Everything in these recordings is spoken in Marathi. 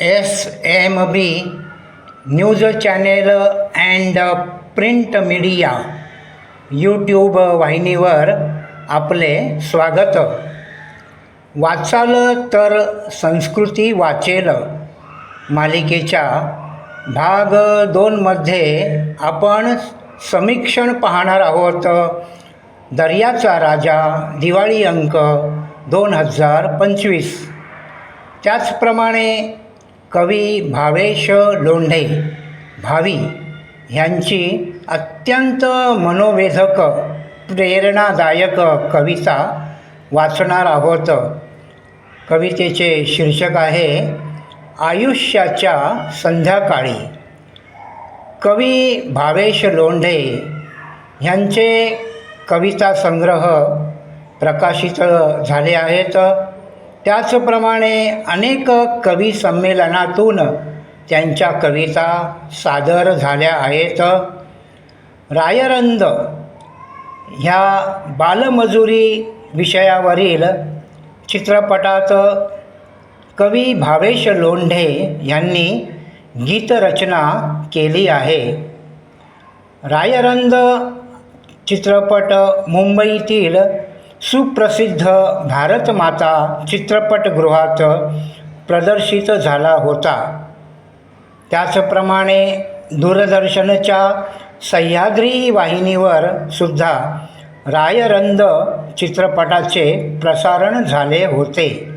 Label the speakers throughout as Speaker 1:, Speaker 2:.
Speaker 1: S M B news channel and print media YouTube वाहिनीवर आपले स्वागत. वाचाल तर संस्कृती वाचेल. मालिकेच्या भाग दोनमध्ये आपण समीक्षण पाहणार आहोत. दर्याचा राजा दिवाळी अंक दोन हजार पंचवीस. त्याचप्रमाणे कवी भावेश लोंढे. भावी ह्यांची अत्यंत मनोवेधक प्रेरणादायक कविता वाचणार आहोत. कवितेचे शीर्षक आहे आयुष्याच्या संध्याकाळी कवी भावेश लोंढे ह्यांचे कविता संग्रह प्रकाशित झाले आहेत. त्याचप्रमाणे अनेक कवी संमेलनातून त्यांच्या कविता सादर झाल्या आहेत. रायरंद ह्या बालमजुरी विषयावरील चित्रपटात कवी भावेश लोंढे यांनी गीतरचना केली आहे. रायरंद चित्रपट मुंबईतील सुप्रसिद्ध भारतमाता चित्रपटगृहात प्रदर्शित झाला होता. त्याचप्रमाणे दूरदर्शनच्या सह्याद्री वाहिनीवर सुद्धा रायरंद चित्रपटाचे प्रसारण झाले होते.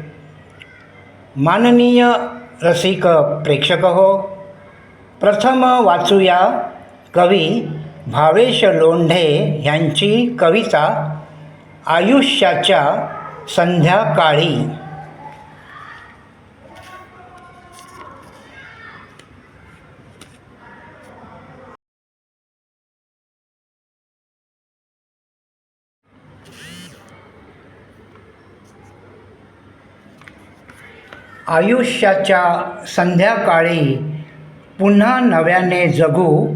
Speaker 1: माननीय रसिक प्रेक्षक हो प्रथम वाचूया कवी भावेश लोंढे यांची कविता. आयुष्याच्या संध्याकाळी. आयुष्याच्या संध्याकाळी पुन्हा नव्याने जगू.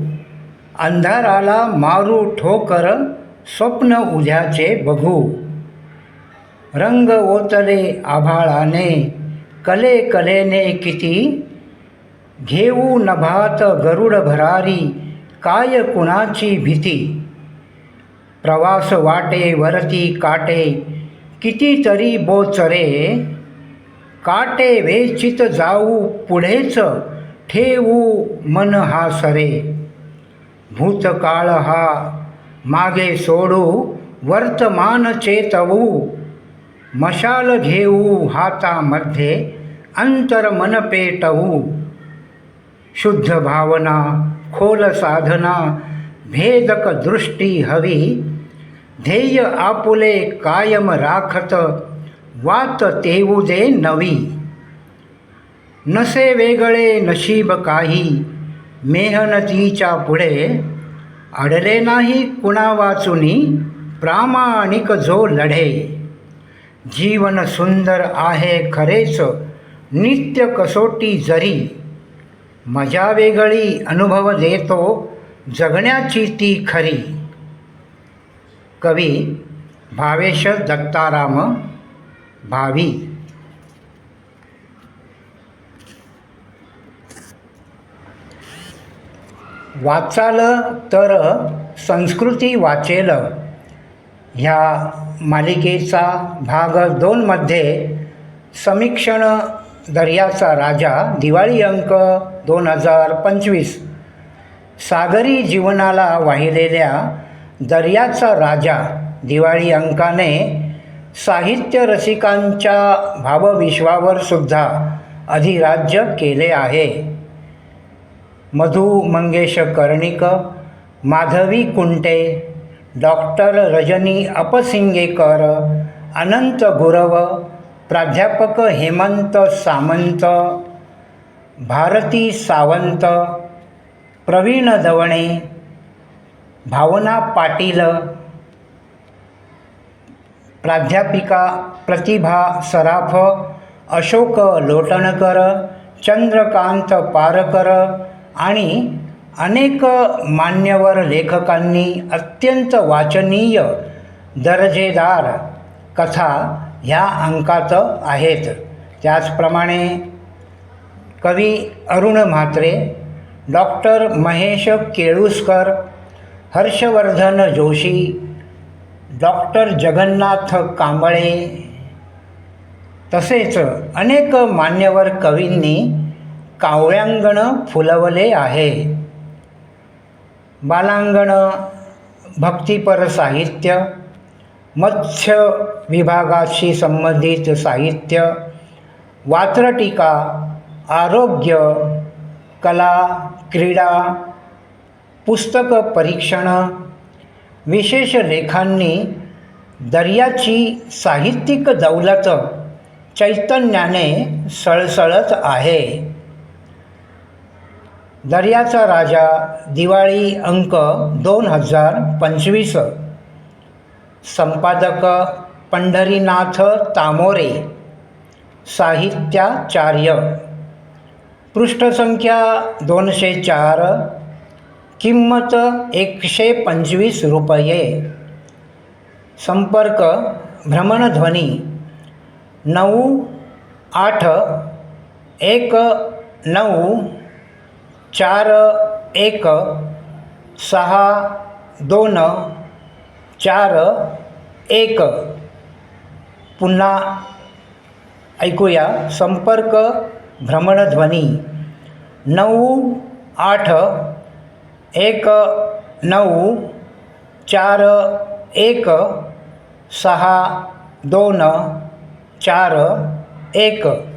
Speaker 1: अंधाराला मारू ठोकर स्वप्न उद्याचे बघू. रंग ओतले आभाळाने कले कलेने किती? घेऊ नभात गरुड भरारी काय कुणाची भीती? प्रवास वाटे वरती काटे कितीतरी बोचरे. काटे वेचित जाऊ पुढेच ठेवू मन हा सरे. भूतकाळ हा मागे सोडू वर्तमान चेतवू. मशाल घेऊ हातामध्ये अंतर मन पेटवू. शुद्ध भावना खोल साधना भेदक दृष्टी हवी. ध्येय आपुले कायम राखत वात तेवू दे नवी. नसे वेगळे नशीब काही मेहनतीच्या पुढे अडले नाही कुणा वाचुनी प्रामाणिक जो लढे. जीवन सुंदर आहे खरेच नित्य कसोटी जरी. मजा वेगळी अनुभव देतो जगण्याची ती खरी. कवी भावेश दत्ताराम भावी. वाचाल तर संस्कृती वाचेल. ह्या मालिकेचा भाग दोनमध्ये समीक्षण दर्याचा राजा दिवाळी अंक दोन हजार पंचवीस. सागरी जीवनाला वाहिलेल्या दर्याचा राजा दिवाळी अंकाने साहित्य रसिकांच्या भावविश्वावर सुद्धा अधिराज्य केले आहे. मधु मंगेश कर्णिक माधवी कुंटे डॉक्टर रजनी अपसिंगेकर अनंत गुरव प्राध्यापक हेमंत सामंत भारती सावंत प्रवीण दवणे भावना पाटील प्राध्यापिका प्रतिभा सराफ अशोक लोटणकर चंद्रकांत पारकर आणि अनेक मान्यवर लेखकांनी अत्यंत वाचनीय दर्जेदार कथा ह्या अंकात आहेत. त्याचप्रमाणे कवी अरुण म्हात्रे डॉक्टर महेश केळुसकर हर्षवर्धन जोशी डॉक्टर जगन्नाथ कांबळे तसेच अनेक मान्यवर कवींनी कावळ्यांगण फुलवले आहे. बालांगण भक्तिपर साहित्य मत्स्य विभागाशी संबंधित साहित्य वात्रटिका आरोग्य कला क्रीडा पुस्तक परीक्षण विशेष लेखांनी दर्याची साहित्यिक दौलत चैतन्याने सळसळत आहे. दर्याचा राजा दिवाळी अंक दोन हजार पंचवीस. संपादक पंढरीनाथ तामोरे. साहित्याचार्य. पृष्ठसंख्या दोनशे चार. किंमत एकशे पंचवीस रुपये. संपर्क भ्रमणध्वनी नऊ आठ एक नऊ चार एक सहा दोन चार एक. पुन्हा ऐकूया. संपर्क भ्रमणध्वनी नऊ आठ एक नऊ चार एक सहा दोन चार एक.